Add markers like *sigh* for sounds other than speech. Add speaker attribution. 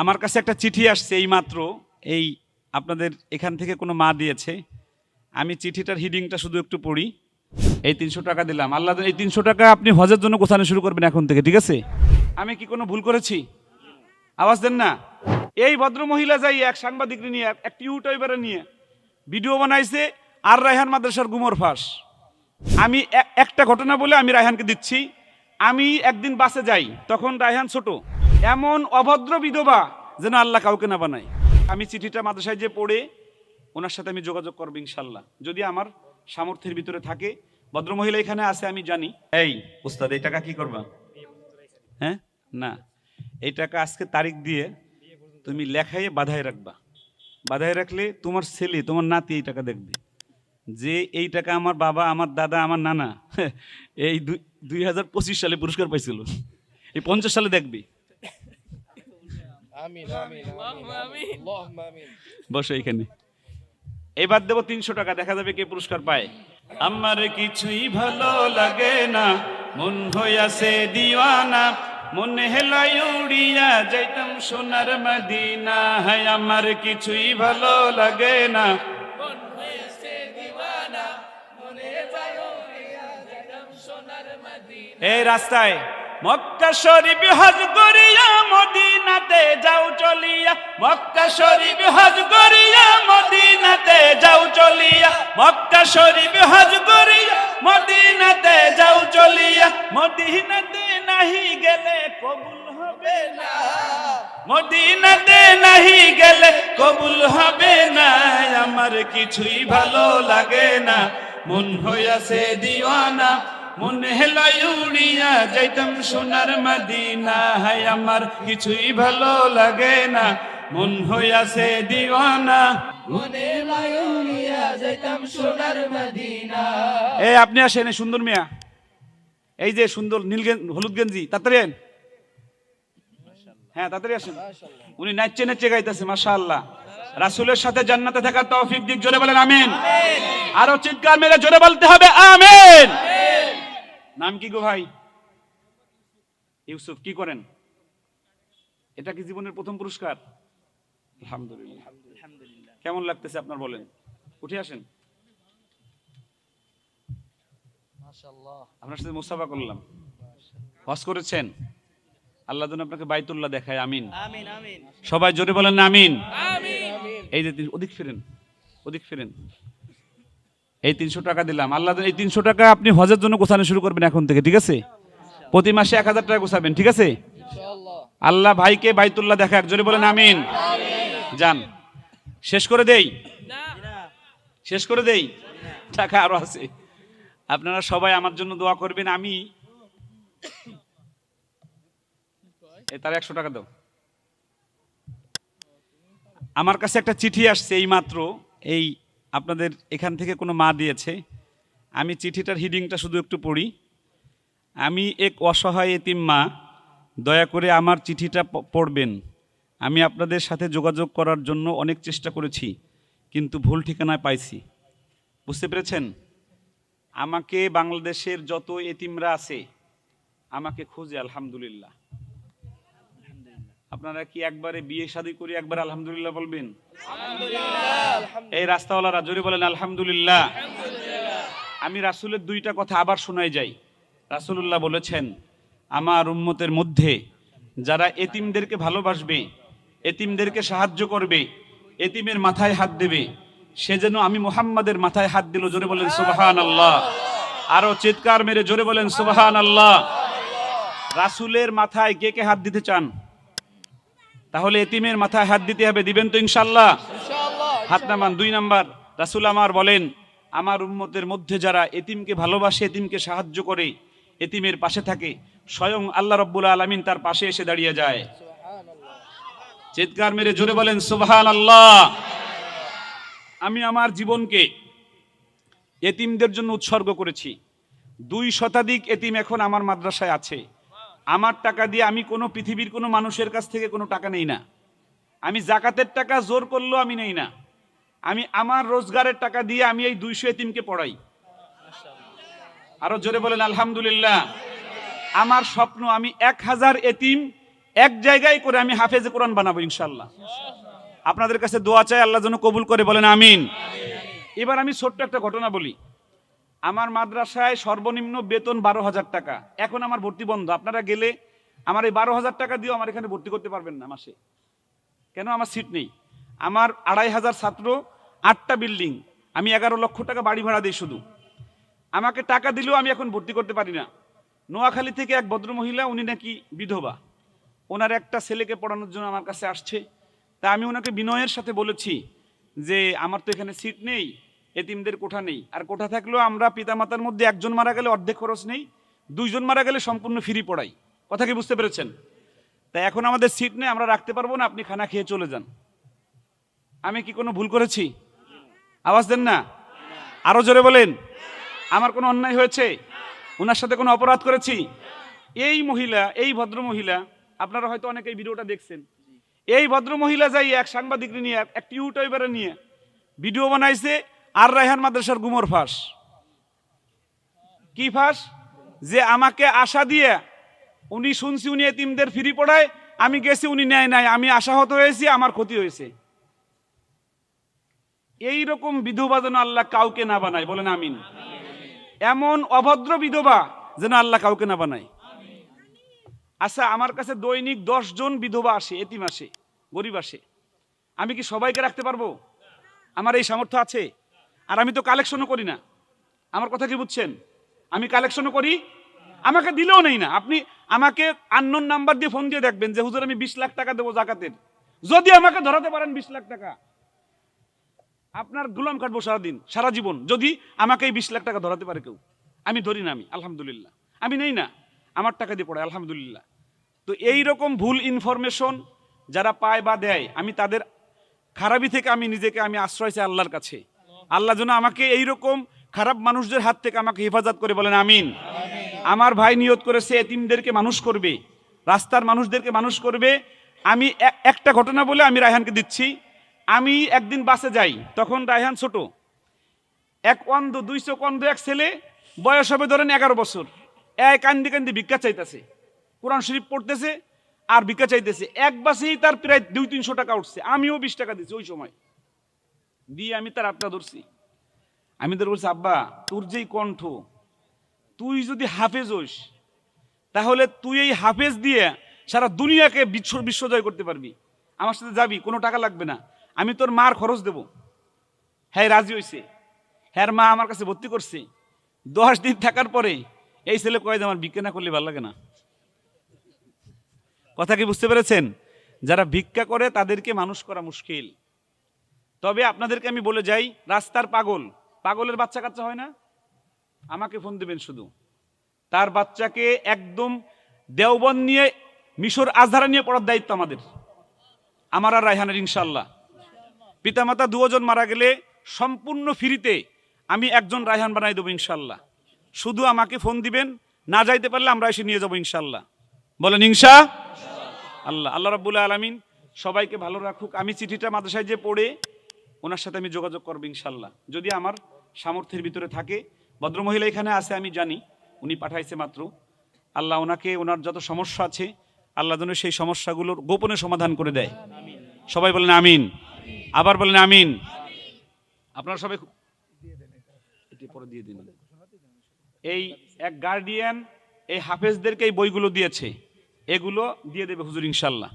Speaker 1: আমার কাছে একটা চিঠি আসছে এই মাত্র এই আপনাদের এখান থেকে কোনো মা দিয়েছে। আমি চিঠিটার হিডিংটা শুধু একটু পড়ি। এই তিনশো টাকা দিলাম। আল্লাহ এই তিনশো টাকা আপনি হজের জন্য গোছানো শুরু করবেন এখন থেকে, ঠিক আছে? আমি কি কোনো ভুল করেছি? আওয়াজ দেন না। এই ভদ্র মহিলা যাই, এক সাংবাদিক নিয়ে, এক- ইউটিউবারে নিয়ে ভিডিও বানাইছে আর রায়হান মাদ্রাসার গুমর ফাঁস। আমি একটা ঘটনা বলে আমি রায়হানকে দিচ্ছি। আমি একদিন বাসে যাই, তখন রায়হান ছোট। এমন অভদ্র বিধবা যেন আল্লাহ কাউকে না বানায়। আমি চিঠিটা মাদ্রাসায় যে পড়ে, ওনার সাথে আমি যোগাযোগ করব ইনশাল্লাহ যদি আমার সামর্থ্যের ভিতরে থাকে, ভদ্রমহিলা এখানে আছে, আমি জানি। এই উস্তাদ এই টাকা কি করবা? হ্যাঁ? না। এই টাকা আজকে তারিখ দিয়ে তুমি লেখায় বাধায় রাখবা। বাধায় রাখলে তোমার ছেলে, তোমার নাতি এই টাকা দেখবে। যে এই টাকা আমার বাবা, আমার দাদা, আমার নানা, *laughs* এই দুই- হাজার পঁচিশ সালে পুরস্কার পাইছিল। এই পঞ্চাশ সালে দেখবি।
Speaker 2: আমিন আমিন আমিন আল্লাহুম্মা আমিন।
Speaker 1: বসো এখানে। এবার দেবো তিনশো টাকা দেখা যাবে কে পুরস্কার পায়। আমার কিছুই ভালো লাগে না মন হইয়াছে দিওয়ানা মন হেলাই উড়িয়া যাইতাম সোনার মদিনা। হায় আমার কিছুই ভালো লাগে না। এই রাস্তায় মক্কা শরীফ হজ করিয়া মদিনাতে যাও চলিয়া, মক্কা শরীফ হজ করিয়া, মদিনাতে যাও চলিয়া, মক্কা শরীফ হজ করিয়া, মদিনাতে যাও চলিয়া। মদিনাতে নাহি গেলে কবুল হবে না। মদিনাতে নাহি গেলে কবুল হবে না। আমার কিছুই ভালো লাগে না। মন হইয়াছে দিওয়ানা। মনে হেলাই উড়িয়া যাইতাম সোনার মদিনা হায় আমার কিছুই ভালো লাগে না মন হইয়াছে দিওয়ানা।
Speaker 2: মনে লায়ুনিয়া যাইতাম সোনার মদিনা।
Speaker 1: এই আপনি আসেন এই সুন্দর মিয়া। এই যে সুন্দর নীল হলুদ গেঞ্জি তাড়াতাড়ি। হ্যাঁ তাড়াতাড়ি আসেন। উনি নাচছে নাচছে গাইতেছে মাশা আল্লাহ রাসুলের সাথে জান্নাতে থাকার তৌফিক দিক জোরে বলেন আমিন। আরও চিৎকার মেরে জোরে বলতে হবে আমিন। নাম কি গো ভাই? ইউসুফ কি করেন? এটা কি জীবনের প্রথম পুরস্কার? আলহামদুলিল্লাহ। কেমন লাগতেছে আপনার বলেন? উঠে আসেন। আপনার সাথে মুসাফা করলাম। হজ করেছেন? আল্লাহ যেন আপনাকে বাইতুল্লাহ দেখায় আমিন। সবাই জোরে বলেন না আমিন। এই যে তিন- ওদিক ফিরেন ওদিক ফিরেন। এই তিনশো টাকা দিলাম। আল্লাহ এই তিনশো টাকা আপনি হজের জন্য গোছানো শুরু করবেন এখন থেকে ঠিক আছে? প্রতি মাসে এক হাজার টাকা গোছাবেন ঠিক আছে? আল্লাহ ভাইকে বাইতুল্লাহ দেখা জোরে বলেন আমিন। যান। শেষ করে দেই? শেষ করে দেই? টাকা আরও আছে। আপনারা সবাই আমার জন্য দোয়া করবেন আমি তার একশো টাকা দাও। আমার কাছে একটা চিঠি আসছে এই মাত্র এই আপনাদের এখান থেকে কোনো মা দিয়েছে। আমি চিঠিটার হিডিংটা শুধু একটু পড়ি। আমি এক অসহায় এতিম মা, দয়া করে আমার চিঠিটা পড়বেন। আমি আপনাদের সাথে যোগাযোগ করার জন্য অনেক চেষ্টা করেছি, কিন্তু ভুল ঠিকানায় পাইছি। বুঝতে পেরেছেন? আমাকে বাংলাদেশের যত এতিমরা আছে, আমাকে খুঁজে, আলহামদুলিল্লাহ। আপনারা কি একবারে বিয়ে শাদী করে একবার আলহামদুলিল্লাহ বলবেন? এই রাস্তাওয়ালারা জোরে বলেন আলহামদুলিল্লাহ। আমি রাসূলের দুইটা কথা আবার শোনাই যাই। রাসূলুল্লাহ বলেছেন আমার উম্মতের মধ্যে যারা এতিমদেরকে ভালোবাসবে এতিমদেরকে সাহায্য করবে এতিমের মাথায় হাত দেবে সে যেন আমি মোহাম্মদের মাথায় হাত দিল। জোরে বলেন সুবাহান আল্লাহ আরও চিৎকার মেরে জোরে বলেন সুবাহান আল্লাহ রাসূলের মাথায় কে কে হাত দিতে চান? তাহলে এতিমের মাথায় হাত দিতে হবে দিবেন তো ইনশাল্লাহ হাত নামান দুই নাম্বার রাসুল আমার বলেন আমার উম্মতের মধ্যে যারা এতিমকে ভালোবাসে এতিমকে সাহায্য করে এতিমের পাশে থাকে স্বয়ং আল্লাহ রব্বুল আলমিন তার পাশে এসে দাঁড়িয়ে যায়। চিৎকার মেরে জোরে বলেন সুবহান আল্লাহ আমি আমার জীবনকে এতিমদের জন্য উৎসর্গ করেছি। দুই শতাধিক এতিম এখন আমার মাদ্রাসায় আছে। আমার টাকা দিয়ে আমি কোনো পৃথিবীর কোনো মানুষের কাছ থেকে কোনো টাকা নেই না। আমি জাকাতের টাকা জোর করলেও আমি নেই না। আমি আমার রোজগারের টাকা দিয়ে আমি এই দুইশো এতিমকে পড়াই। আরও জোরে বলেন, আলহামদুলিল্লাহ। আমার স্বপ্ন, আমি এক হাজার এতিম এক জায়গায় করে আমি হাফেজে কোরআন বানাবো ইনশাল্লাহ আপনাদের কাছে দোয়া চাই, আল্লাহ যেন কবুল করে বলেন, আমিন। এবার আমি ছোট্ট একটা ঘটনা বলি। আমার মাদ্রাসায় সর্বনিম্ন বেতন বারো হাজার টাকা। এখন আমার ভর্তি বন্ধ। আপনারা গেলে আমার এই বারো হাজার টাকা দিয়েও আমার এখানে ভর্তি করতে পারবেন না মাসে। কেন? আমার সিট নেই। আমার আড়াই হাজার ছাত্র, আটটা বিল্ডিং। আমি এগারো লক্ষ টাকা বাড়ি ভাড়া দিই শুধু। আমাকে টাকা দিলেও আমি এখন ভর্তি করতে পারি না। নোয়াখালী থেকে এক ভদ্রমহিলা, উনি নাকি বিধবা। ওনার একটা ছেলেকে পড়ানোর জন্য আমার কাছে আসছে। তা আমি ওনাকে বিনয়ের সাথে বলেছি যে, আমার তো এখানে সিট নেই। এতিমদের কোঠা নেই। আর কোঠা থাকলেও আমরা পিতামাতার মধ্যে একজন মারা গেলে অর্ধেক খরচ নেই, দুইজন মারা গেলে সম্পূর্ণ ফ্রি পড়াই। কথা কি বুঝতে পেরেছেন? তাই এখন আমাদের সিট নেই, আমরা রাখতে পারব না, আপনি খানা খেয়ে চলে যান। আমি কি কোনো ভুল করেছি? আওয়াজ দেন না? আরও জোরে বলেন। আমার কোনো অন্যায় হয়েছে? ওনার সাথে কোনো অপরাধ করেছি? এই মহিলা, এই ভদ্র মহিলা আপনারা হয়তো অনেকেই ভিডিওটা দেখছেন। এই ভদ্র মহিলা যাই এক সাংবাদিক নিয়ে, এক- এক ইউটিউবারে নিয়ে ভিডিও বানাইছে আর রায়হান মাদ্রাসার গুমর ফাঁস। কি ফাঁস? যে আমাকে আশা দিয়ে উনি শুনছি উনি এতিমদের ফিরি পড়ায়, আমি গেছি, উনি নেয় নাই, আমি আশাহত হয়েছি, আমার ক্ষতি হয়েছে। এই রকম বিধবা যেন আল্লাহ কাউকে না বানায়, বলেন আমিন। এমন অভদ্র বিধবা যেন আল্লাহ কাউকে না বানায়। আচ্ছা আমার কাছে দৈনিক জন বিধবা আসে, এতিম আসে, গরিব আসে। আমি কি সবাইকে রাখতে পারব? আমার এই সামর্থ্য আছে? আর আমি তো কালেকশনও করি না। আমার কথা কি বুঝছেন? আমি কালেকশনও করি, আমাকে দিলেও নেই না। আপনি আমাকে আননোন নাম্বার দিয়ে ফোন দিয়ে দেখবেন যে, হুজুর, আমি বিশ লাখ টাকা দেবো জাকাতের। যদি আমাকে ধরাতে পারেন বিশ লাখ টাকা। আপনার গুলাম কাটবো সারাদিন, সারা জীবন। যদি আমাকে এই বিশ লাখ টাকা ধরাতে পারে কেউ। আমি ধরি না আমি, আলহামদুলিল্লাহ। আমি নেই না, আমার টাকা দিয়ে পড়ে, আলহামদুলিল্লাহ। তো এই রকম ভুল ইনফরমেশন যারা পায় বা দেয়, আমি তাদের খারাপি থেকে আমি নিজেকে আমি আশ্রয় চাই আল্লাহর কাছে। আল্লাহ যেন আমাকে এই রকম খারাপ মানুষদের হাত থেকে আমাকে হেফাজত করে বলেন, আমিন। আমার ভাই নিয়ত করেছে, এতিমদেরকে মানুষ করবে, রাস্তার মানুষদেরকে মানুষ করবে। আমি একটা ঘটনা বলে আমি রায়হানকে দিচ্ছি। আমি একদিন বাসে যাই, তখন রায়হান ছোট। এক অন্ধ, দুইশো অন্ধ এক ছেলে, বয়স হবে ধরেন এগারো বছর। এক কান্দি কান্দি ভিক্ষা চাইতেছে। কোরআন শরীফ পড়তেছে আর ভিক্ষা চাইতেছে। এক বাসেই তার প্রায় দুই তিনশো টাকা উঠছে। আমিও বিশ টাকা দিচ্ছি ওই সময়। দিয়ে আমি তার আটটা ধরছি। আমি তোর বলছি, আব্বা, তোর যেই কণ্ঠ, তুই যদি হাফেজ হইস তাহলে তুই এই হাফেজ দিয়ে সারা দুনিয়াকে বিশ্ব, বিশ্বজয় করতে পারবি। আমার সাথে যাবি, কোনো টাকা লাগবে না। আমি তোর মার খরচ দেব। হ্যাঁ রাজি হইছে। হ্যাঁ মা আমার কাছে ভর্তি করছে। দশ দিন থাকার পরে এই ছেলে কয়ে যে, আমার ভিক্ষা না করলে ভালো লাগে না। কথা কি বুঝতে পেরেছেন? যারা ভিক্ষা করে, তাদেরকে মানুষ করা মুশকিল। তবে আপনাদেরকে আমি বলে যাই, রাস্তার পাগল। পাগলের বাচ্চা কাচ্চা হয় না? আমাকে ফোন দেবেন শুধু। তার বাচ্চাকে একদম দেওবন নিয়ে, মিশর আজহারা নিয়ে পড়ার দায়িত্ব আমাদের। আমার আর রায়হানের ইনশাল্লাহ পিতামাতা দুজন মারা গেলে সম্পূর্ণ ফ্রিতে আমি একজন রায়হান বানাই দেবো ইনশাল্লাহ শুধু আমাকে ফোন দিবেন, না যাইতে পারলে আমরা এসে নিয়ে যাব ইনশাল্লাহ বলেন ইনশা আল্লাহ আল্লাহ রাব্বুল আলমিন সবাইকে ভালো রাখুক। আমি চিঠিটা মাদ্রাসায় যে পড়ে ওনার সাথে আমি যোগাযোগ করব ইনশাল্লাহ। যদি আমার সামর্থ্যের ভিতরে থাকে, ভদ্রমহিলা এখানে আছে, আমি জানি, উনি পাঠাইছে মাত্র। আল্লাহ ওনাকে, ওনার যত সমস্যা আছে, আল্লাহ যেন সেই সমস্যাগুলোর গোপনে সমাধান করে দেয়। সবাই বলেন আমিন। আবার বলেন আমিন। আপনারা সবাই দিয়ে এই এক গার্ডিয়ান এই হাফেজদেরকে এই বইগুলো দিয়েছে। এগুলো দিয়ে দেবে হুজুর ইনশাল্লাহ।